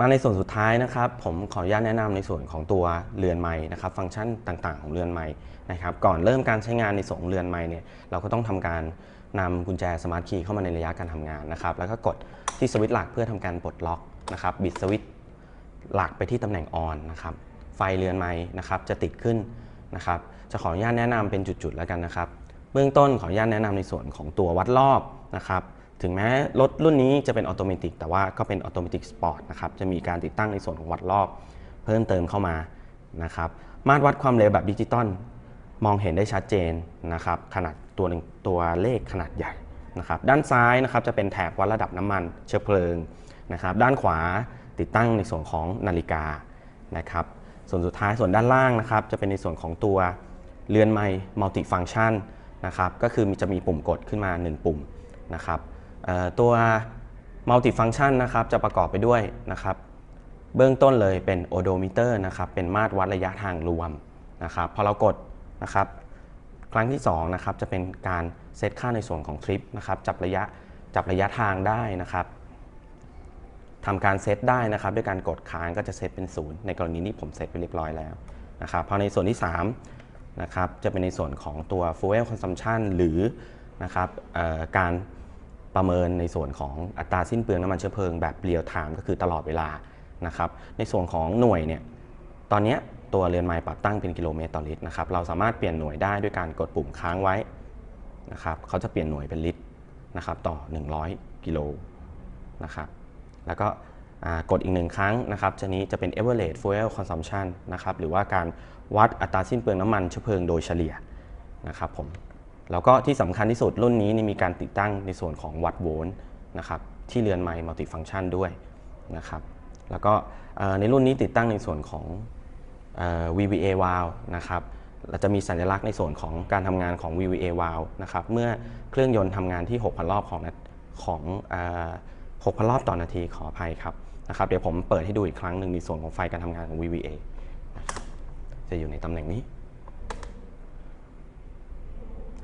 มาในส่วนสุดท้ายนะครับ ผมขออนุญาตแนะนำในส่วนของตัวเรือนไม้นะครับ ฟังก์ชันต่างๆ ของเรือนไม้นะครับ ก่อนเริ่มการใช้งานในส่วนของเรือนไม้เนี่ยเราก็ต้องทำการนำกุญแจสมาร์ทคีย์เข้ามาในระยะการทำงานนะครับ แล้วก็กดที่สวิตช์หลักเพื่อทำการปลดล็อกนะครับบิดสวิตช์หลักไปที่ตำแหน่งออนนะครับ ไฟเรือนไม้นะครับจะติดขึ้นนะครับ จะขออนุญาตแนะนำเป็นจุดๆแล้วกันนะครับ เบื้องต้นขออนุญาตแนะนำในส่วนของตัววัดรอบนะครับ ถึงแม้รถรุ่นนี้จะเป็นออโตเมติกแต่ว่าก็เป็นออโตเมติกสปอร์ตนะครับจะมีการติดตั้งในส่วนของวัดรอบเพิ่มเติมเข้ามานะครับมาตรวัดความเร็วแบบดิจิตอลมองเห็นได้ชัดเจนนะครับขนาดตัวหนึ่งตัวเลขขนาดใหญ่นะครับด้านซ้ายนะครับจะเป็นแถบวัดระดับน้ำมันเชื้อเพลิงนะครับด้านขวาติดตั้งในส่วนของนาฬิกานะครับส่วนสุดท้ายส่วนด้านล่างนะครับจะเป็นในส่วนของตัวเรือนไม้มัลติฟัง c t ชันนะครับก็คือจะมีปุ่มกดขึ้นมา 1 ปุ่มนะครับ ตัวมัลติฟัง c t ชันนะครับจะประกอบไปด้วยนะครับเบื้องต้นเลยเป็นโอโดมิเตอร์นะครับเป็นมาตรวัดระยะทางรวมนะครับพอเรากดนะครับครั้งที่2นะครับจะเป็นการเซตค่าในส่วนของทริปนะครับจับระยะจับระยะทางได้นะครับทำการเซตได้นะครับด้วยการกดค้างก็จะเซตเป็นศูนย์ในกรณีนี้ผมเซตไปเรียบร้อยแล้วนะครับพอในส่วนที่3นะครับจะเป็นในส่วนของตัว fuel consumption หรือนะครับการ ประเมินในส่วนของอัตราสิ้นเปลืองน้ำมันเชื้อเพลิงแบบเรียลไทม์ก็คือตลอดเวลานะครับในส่วนของหน่วยเนี่ยตอนนี้ตัวเรือนไม้ปรับตั้งเป็นกิโลเมตรต่อลิตรนะครับเราสามารถเปลี่ยนหน่วยได้ด้วยการกดปุ่มค้างไว้นะครับเขาจะเปลี่ยนหน่วยเป็นลิตรนะครับต่อ 100 กิโลนะครับแล้วก็กดอีกหนึ่งครั้งนะครับจะนี้จะเป็น average fuel consumption นะครับหรือว่าการวัดอัตราสิ้นเปลืองน้ำมันเชื้อเพลิงโดยเฉลี่ยนะครับผม แล้วก็ที่สำคัญที่สุดรุ่นนี้นี่มีการติดตั้งในส่วนของวัดโวลต์นะครับที่เรือนไม้มัลติฟังชันด้วยนะครับแล้วก็ในรุ่นนี้ติดตั้งในส่วนของ VVA valve นะครับเราจะมีสัญลักษณ์ในส่วนของการทำงานของ VVA valve นะครับเมื่อเครื่องยนต์ทำงานที่ 6,000 รอบของของ6,000 รอบต่อนาทีขออภัยครับนะครับเดี๋ยวผมเปิดให้ดูอีกครั้งหนึ่งในส่วนของไฟการทำงานของ VVA จะอยู่ในตำแหน่งนี้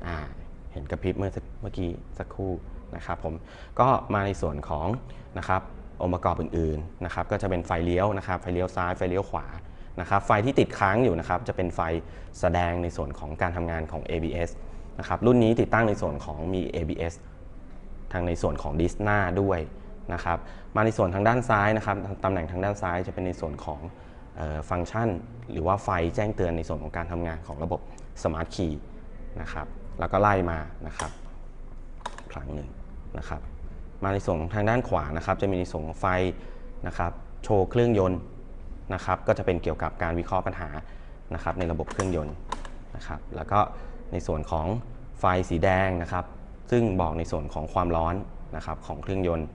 อ่า เห็นกระพริบเมื่อสักเมื่อกี้สักครู่นะครับผมก็มาในส่วนของนะครับองค์ประกอบอื่นๆนะครับก็จะเป็นไฟเลี้ยวนะครับไฟเลี้ยวซ้ายไฟเลี้ยวขวานะครับไฟที่ติดค้างอยู่นะครับจะเป็นไฟแสดงในส่วนของการทำงานของ ABS นะครับรุ่นนี้ติดตั้งในส่วนของมี ABS ทางในส่วนของดิสหน้าด้วยนะครับมาในส่วนทางด้านซ้ายนะครับตำแหน่งทางด้านซ้ายจะเป็นในส่วนของฟังก์ชัน หรือว่าไฟแจ้งเตือนในส่วนของการทำงานของระบบ Smart Key นะครับ แล้วก็ไล่มานะครับครั้งหนึ่งนะครับ มาในส่วนของทางด้านขวานะครับ จะมีในส่วนของไฟนะครับ โชว์เครื่องยนต์นะครับ ก็จะเป็นเกี่ยวกับการวิเคราะห์ปัญหานะครับ ในระบบเครื่องยนต์นะครับ แล้วก็ในส่วนของไฟสีแดงนะครับ ซึ่งบอกในส่วนของความร้อนนะครับของเครื่องยนต์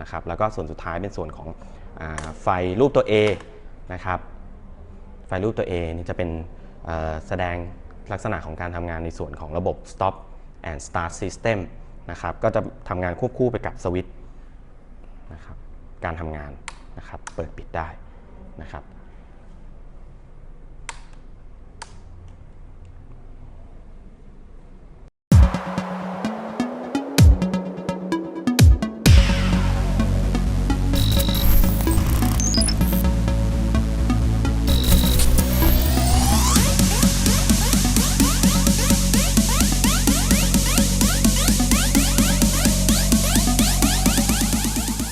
นะครับ แล้วก็ส่วนสุดท้ายเป็นส่วนของอไฟรูปตัว A นะครับ ไฟรูปตัว A นี่จะเป็นแสดง ลักษณะของการทำงานในส่วนของระบบ stop and start system นะครับ ก็จะทำงานควบคู่ไปกับสวิตช์นะครับ การทำงานนะครับ เปิดปิดได้นะครับ